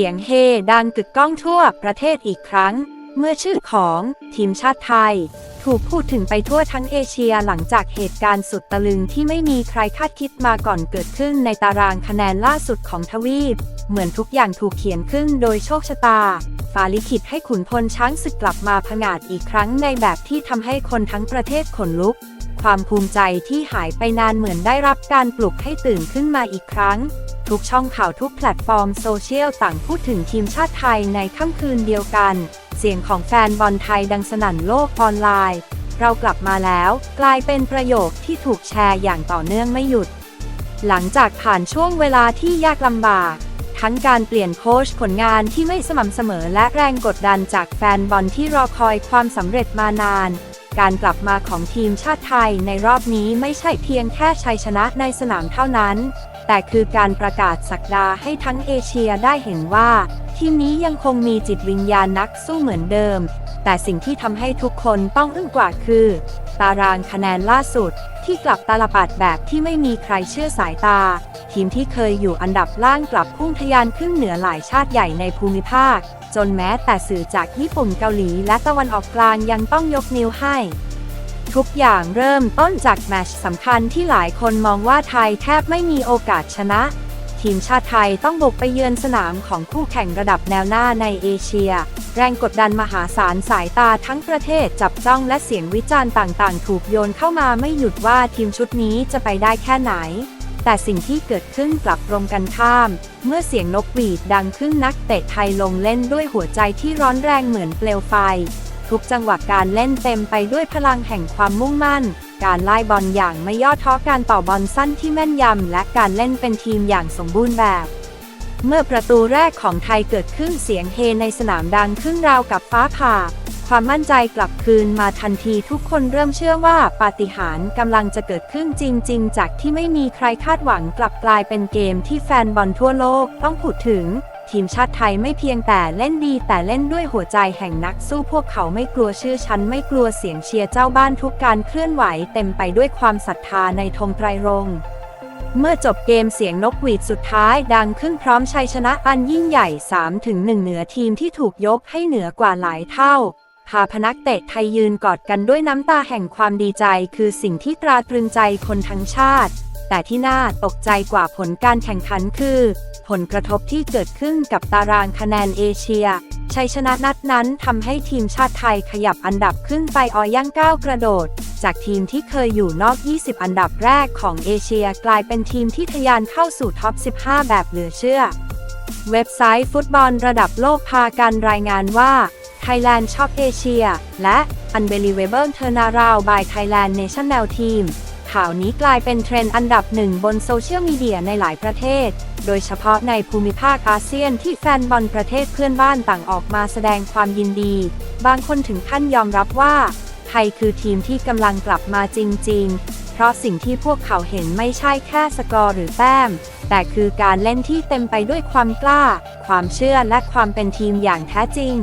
สียงเฮดังกึกก้องทั่วประเทศอีกครั้ง เมื่อชื่อของทีมชาติไทย ถูกพูดถึงไปทั่วทั้งเอเชียหลังจากเหตุการณ์สุดตะลึงที่ไม่มีใครคาดคิดมาก่อนเกิดขึ้นในตารางคะแนนล่าสุดของทวีป เหมือนทุกอย่างถูกเขียนขึ้นโดยโชคชะตาฟ้าลิขิตให้ขุนพลช้างศึกกลับมาผงาดอีกครั้งในแบบที่ทำให้คนทั้งประเทศขนลุก ความภูมิใจที่หายไปนานเหมือนได้รับการปลุกให้ตื่นขึ้นมาอีกครั้ง ทุกช่องข่าวทุกแพลตฟอร์มโซเชียลต่างพูดถึงทีมชาติไทยในค่ำคืนเดียวกัน เสียงของแฟนบอลไทยดังสนั่นโลกออนไลน์ เรากลับมาแล้ว กลายเป็นประโยคที่ถูกแชร์อย่างต่อเนื่องไม่หยุด หลังจากผ่านช่วงเวลาที่ยากลำบาก ทั้งการเปลี่ยนโค้ชผลงานที่ไม่สม่ำเสมอและแรงกดดันจากแฟนบอลที่รอคอยความสำเร็จมานานการกลับมาของทีมชาติไทยในรอบนี้ไม่ใช่เพียงแค่ชัยชนะในสนามเท่านั้น แต่คือการประกาศสักดาให้ทั้งเอเชียได้เห็นว่า ทีมนี้ยังคงมีจิตวิญญาณนักสู้เหมือนเดิม แต่สิ่งที่ทำให้ทุกคนต้องอึ้งกว่าคือ ตารางคะแนนล่าสุดที่กลับตาลปัดแบบที่ไม่มีใครเชื่อสายตา ทีมที่เคยอยู่อันดับล่างกลับพุ่งทะยานขึ้นเหนือหลายชาติใหญ่ในภูมิภาค จนแม้แต่สื่อจากญี่ปุ่นเกาหลีและตะวันออกกลางยังต้องยกนิ้วให้ ทุกอย่างเริ่มต้นจากแมตช์สำคัญที่หลายคนมองว่าไทยแทบไม่มีโอกาสชนะ ทีมชาติไทยต้องบุกไปเยือนสนามของคู่แข่งระดับแนวหน้าในเอเชีย แรงกดดันมหาศาลสายตาทั้งประเทศจับจ้องและเสียงวิจารณ์ต่างๆ ถูกโยนเข้ามาไม่หยุดว่าทีมชุดนี้จะไปได้แค่ไหนแต่สิ่งที่เกิดขึ้นกลับตรงกันข้าม เมื่อเสียงนกหวีดดังขึ้นนักเตะไทยลงเล่นด้วยหัวใจที่ร้อนแรงเหมือนเปลวไฟ ทุกจังหวะการเล่นเต็มไปด้วยพลังแห่งความมุ่งมั่น การไล่บอลอย่างไม่ย่อท้อการต่อบอลสั้นที่แม่นยำ และการเล่นเป็นทีมอย่างสมบูรณ์แบบ เมื่อประตูแรกของไทยเกิดขึ้นเสียงเฮในสนามดังขึ้นราวกับฟ้าผ่า ความมั่นใจกลับคืนมาทันทีทุกคนเริ่มเชื่อว่าปาฏิหาริย์กำลังจะเกิดขึ้นจริง ๆ จากที่ไม่มีใครคาดหวังกลับกลายเป็นเกมที่แฟนบอลทั่วโลกต้องพูดถึง ทีมชาติไทยไม่เพียงแต่เล่นดีแต่เล่นด้วยหัวใจแห่งนักสู้พวกเขาไม่กลัวชื่อชั้นไม่กลัวเสียงเชียร์เจ้าบ้านทุกการเคลื่อนไหวเต็มไปด้วยความศรัทธาในธงไตรรงค์เมื่อจบเกมเสียงนกหวีดสุดท้ายดังขึ้นพร้อมชัยชนะอันยิ่งใหญ่ 3-1 เหนือทีมที่ถูกยกให้เหนือกว่าหลายเท่า พาพนักเตะไทยยืนกอดกันด้วยน้ำตาแห่งความดีใจ คือสิ่งที่ตราตรึงใจคนทั้งชาติ แต่ที่น่าตกใจกว่าผลการแข่งขันคือ ผลกระทบที่เกิดขึ้นกับตารางคะแนนเอเชีย ชัยชนะนัดนั้นทำให้ทีมชาติไทยขยับอันดับขึ้นไปออย่างก้าวกระโดด จากทีมที่เคยอยู่นอก 20 อันดับแรกของเอเชียกลายเป็นทีมที่ทะยานเข้าสู่ท็อป 15 แบบเหลือเชื่อ เว็บไซต์ฟุตบอลระดับโลกพากันรายงานว่า Thailand Shop Asia และ Unbelievable Turnaround by Thailand National Team ข่าวนี้กลายเป็นเทรนด์อันดับหนึ่งบนโซเชียลมีเดียในหลายประเทศ โดยเฉพาะในภูมิภาคอาเซียนที่แฟนบอลประเทศเพื่อนบ้านต่างออกมาแสดงความยินดี บางคนถึงขั้นยอมรับว่าไทยคือทีมที่กำลังกลับมาจริง ๆ เพราะสิ่งที่พวกเขาเห็นไม่ใช่แค่สกอร์หรือแต้ม แต่คือการเล่นที่เต็มไปด้วยความกล้า ความเชื่อและความเป็นทีมอย่างแท้จริง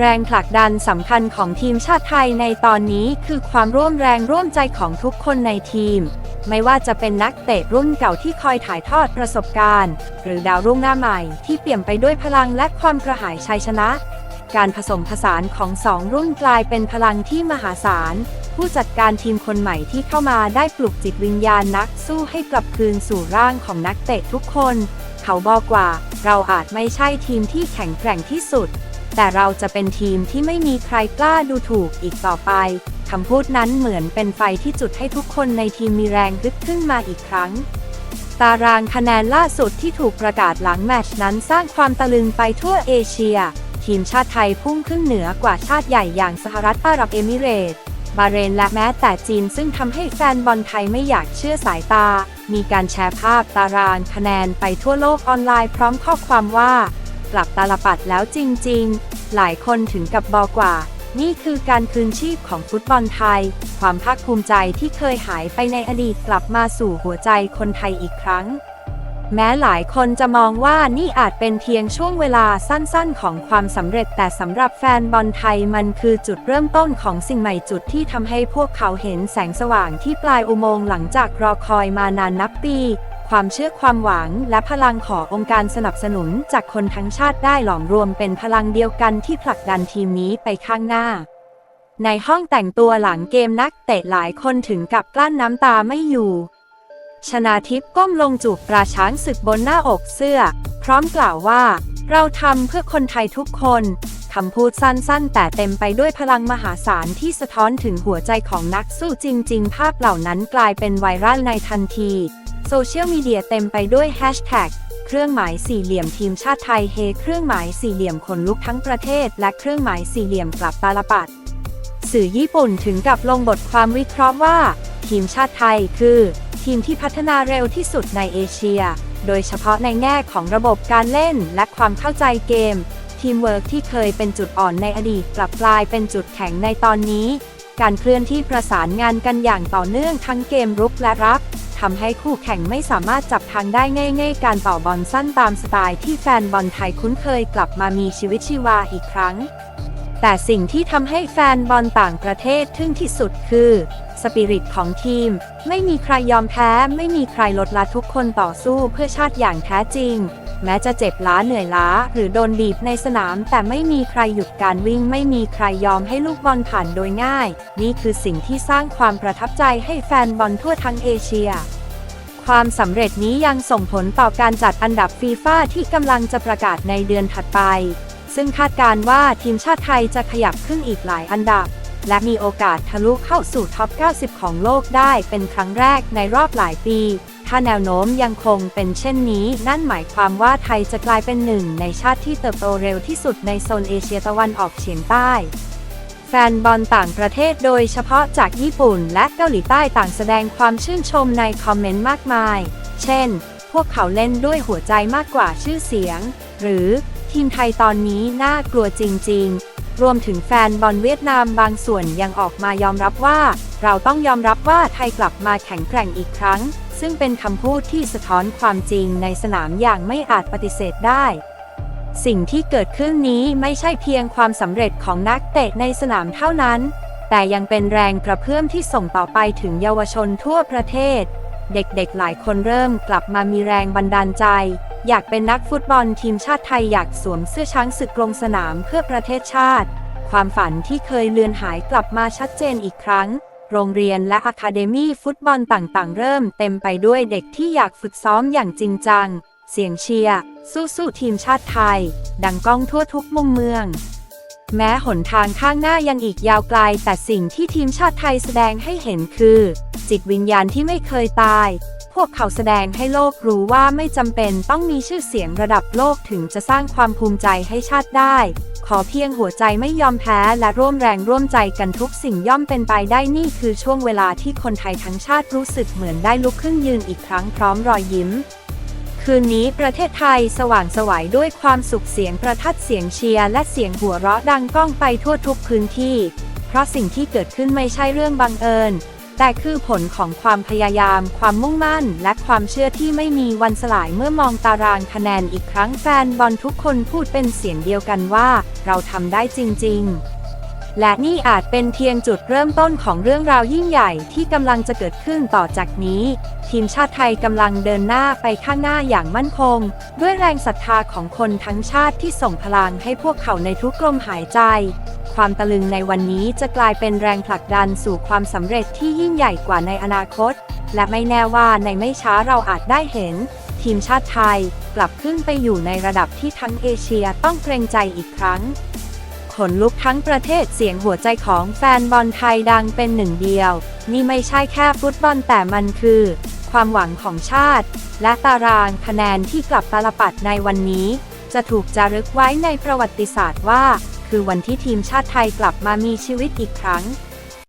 แรงผลักดันสำคัญของทีมชาติไทยในตอนนี้คือความร่วมแรงร่วมใจของทุกคนในทีม ไม่ว่าจะเป็นนักเตะรุ่นเก่าที่คอยถ่ายทอดประสบการณ์ หรือดาวรุ่งหน้าใหม่ที่เปี่ยมไปด้วยพลังและความกระหายชัยชนะ การผสมผสานของสองรุ่นกลายเป็นพลังที่มหาศาล ผู้จัดการทีมคนใหม่ที่เข้ามาได้ปลุกจิตวิญญาณนักสู้ให้กลับคืนสู่ร่างของนักเตะทุกคน เขาบอกว่า เราอาจไม่ใช่ทีมที่แข็งแกร่งที่สุด แต่เราจะเป็นทีมที่ไม่มีใครกล้าดูถูกอีกต่อไปคำพูดนั้นเหมือนเป็นไฟที่จุดให้ทุกคนในทีมมีแรงฮึดขึ้นมาอีกครั้ง ตารางคะแนนล่าสุดที่ถูกประกาศหลังแมตช์นั้นสร้างความตะลึงไปทั่วเอเชีย ทีมชาติไทยพุ่งขึ้นเหนือกว่าชาติใหญ่อย่างสหรัฐอาหรับเอมิเรตส์บาเรนและแม้แต่จีนซึ่งทำให้แฟนบอลไทยไม่อยากเชื่อสายตา มีการแชร์ภาพตารางคะแนนไปทั่วโลกออนไลน์พร้อมข้อความว่า กลับตาลปัดแล้วจริงๆ หลายคนถึงกับบอกว่า นี่คือการคืนชีพของฟุตบอลไทย ความภาคภูมิใจที่เคยหายไปในอดีตกลับมาสู่หัวใจคนไทยอีกครั้ง แม้หลายคนจะมองว่านี่อาจเป็นเพียงช่วงเวลาสั้นๆ ของความสำเร็จแต่สำหรับแฟนบอลไทยมันคือจุดเริ่มต้นของสิ่งใหม่จุดที่ทำให้พวกเขาเห็นแสงสว่างที่ปลายอุโมงค์หลังจากรอคอยมานานนับปี ความเชื่อความหวัง และพลังขององค์การสนับสนุนจากคนทั้งชาติได้หลอมรวมเป็นพลังเดียวกันที่ผลักดันทีมนี้ไปข้างหน้า ในห้องแต่งตัวหลังเกมนักเตะหลายคนถึงกับกลั้นน้ำตาไม่อยู่ ชนาทิพย์ก้มลงจูบปราช้างศึกบนหน้าอกเสื้อ พร้อมกล่าวว่า เราทำเพื่อคนไทยทุกคนคำพูดสั้นๆ แต่เต็มไปด้วยพลังมหาศาลที่สะท้อนถึงหัวใจของนักสู้จริง ๆ ภาพเหล่านั้นกลายเป็นไวรัลในทันที โซเชียลมีเดียเต็มไปด้วยแฮชแท็กเครื่องหมายสี่เหลี่ยมทีมชาติไทยเฮเครื่องหมายสี่เหลี่ยมขนลุกทั้งประเทศ และเครื่องหมายสี่เหลี่ยมกลับตาลปัด สื่อญี่ปุ่นถึงกับลงบทความวิเคราะห์ว่า ทีมชาติไทยคือ ทีมที่พัฒนาเร็วที่สุดในเอเชีย โดยเฉพาะในแง่ของระบบการเล่นและความเข้าใจเกม ทีมเวิร์กที่เคยเป็นจุดอ่อนในอดีตกลับกลายเป็นจุดแข็งในตอนนี้ การเคลื่อนที่ประสานงานกันอย่างต่อเนื่องทั้งเกมรุกและรับ ทำให้คู่แข่งไม่สามารถจับทางได้ง่ายๆ การต่อบอลสั้นตามสไตล์ที่แฟนบอลไทยคุ้นเคยกลับมามีชีวิตชีวาอีกครั้ง แต่สิ่งที่ทำให้แฟนบอลต่างประเทศทึ่งที่สุดคือสปิริตของทีม ไม่มีใครยอมแพ้ ไม่มีใครลดละทุกคนต่อสู้เพื่อชาติอย่างแท้จริง แม้จะเจ็บล้าเหนื่อยล้า หรือโดนบีบในสนาม แต่ไม่มีใครหยุดการวิ่งไม่มีใครยอมให้ลูกบอลผ่านโดยง่าย นี่คือสิ่งที่สร้างความประทับใจให้แฟนบอลทั่วทั้งเอเชียความสำเร็จนี้ยังส่งผลต่อการจัดอันดับฟีฟ่าที่กำลังจะประกาศในเดือนถัดไป ซึ่งคาดการณ์ว่าทีมชาติไทยจะขยับขึ้นอีกหลายอันดับ และมีโอกาสทะลุเข้าสู่ท็อป 90 ของโลกได้เป็นครั้งแรกในรอบหลายปี ถ้าแนวโน้มยังคงเป็นเช่นนี้ นั่นหมายความว่าไทยจะกลายเป็นหนึ่งในชาติที่เติบโตเร็วที่สุดในโซนเอเชียตะวันออกเฉียงใต้แฟนบอลต่างประเทศโดยเฉพาะจากญี่ปุ่นและเกาหลีใต้ต่างแสดงความชื่นชมในคอมเมนต์มากมาย เช่น พวกเขาเล่นด้วยหัวใจมากกว่าชื่อเสียง หรือทีมไทยตอนนี้น่ากลัวจริง ๆ รวมถึงแฟนบอลเวียดนามบางส่วนยังออกมายอมรับว่า เราต้องยอมรับว่าไทยกลับมาแข็งแกร่งอีกครั้ง ซึ่งเป็นคำพูดที่สะท้อนความจริงในสนามอย่างไม่อาจปฏิเสธได้ สิ่งที่เกิดขึ้นนี้ไม่ใช่เพียงความสำเร็จของนักเตะในสนามเท่านั้น แต่ยังเป็นแรงกระเพื่อมที่ส่งต่อไปถึงเยาวชนทั่วประเทศ เด็กๆหลายคนเริ่มกลับมามีแรงบันดาลใจ อยากเป็นนักฟุตบอลทีมชาติไทยอยากสวมเสื้อช้างศึกลงสนามเพื่อประเทศชาติ ความฝันที่เคยเลือนหายกลับมาชัดเจนอีกครั้ง โรงเรียนและอะคาเดมี่ฟุตบอลต่างๆ เริ่มเต็มไปด้วยเด็กที่อยากฝึกซ้อมอย่างจริงจัง เสียงเชียร์สู้ๆทีมชาติไทย ดังก้องทั่วทุกมุมเมือง แม้หนทางข้างหน้ายังอีกยาวไกล แต่สิ่งที่ทีมชาติไทยแสดงให้เห็นคือ จิตวิญญาณที่ไม่เคยตาย พวกเขาแสดงให้โลกรู้ว่าไม่จำเป็นต้องมีชื่อเสียงระดับโลกถึงจะสร้างความภูมิใจให้ชาติได้ ขอเพียงหัวใจไม่ยอมแพ้และร่วมแรงร่วมใจกันทุกสิ่งย่อมเป็นไปได้นี่คือช่วงเวลาที่คนไทยทั้งชาติรู้สึกเหมือนได้ลุกขึ้นยืนอีกครั้งพร้อมรอยยิ้มคืนนี้ประเทศไทยสว่างไสวัยด้วยความสุขเสียงประทัดเสียงเชียร์และเสียงหัวเราะดังก้องไปทั่วทุกพื้นที่ เพราะสิ่งที่เกิดขึ้นไม่ใช่เรื่องบังเอิญ แต่คือผลของความพยายาม ความมุ่งมั่น และความเชื่อที่ไม่มีวันสลายเมื่อมองตารางคะแนนอีกครั้งแฟนบอลทุกคนพูดเป็นเสียงเดียวกันว่า เราทำได้จริง ๆ และนี่อาจเป็นเพียงจุดเริ่มต้นของเรื่องราวยิ่งใหญ่ที่กำลังจะเกิดขึ้นต่อจากนี้ ทีมชาติไทยกำลังเดินหน้าไปข้างหน้าอย่างมั่นคง ด้วยแรงศรัทธาของคนทั้งชาติที่ส่งพลังให้พวกเขาในทุกลมหายใจ ความตะลึงในวันนี้จะกลายเป็นแรงผลักดันสู่ความสำเร็จที่ยิ่งใหญ่กว่าในอนาคต และไม่แน่ว่าในไม่ช้าเราอาจได้เห็น ทีมชาติไทยกลับขึ้นไปอยู่ในระดับที่ทั้งเอเชียต้องเกรงใจอีกครั้ง ขนลุกทั้งประเทศเสียงหัวใจของแฟนบอลไทยดังเป็นหนึ่งเดียว นี่ไม่ใช่แค่ฟุตบอลแต่มันคือ ความหวังของชาติ และตารางคะแนนที่กลับตาลปัดในวันนี้ จะถูกจารึกไว้ในประวัติศาสตร์ว่า คือวันที่ทีมชาติไทยกลับมามีชีวิตอีกครั้ง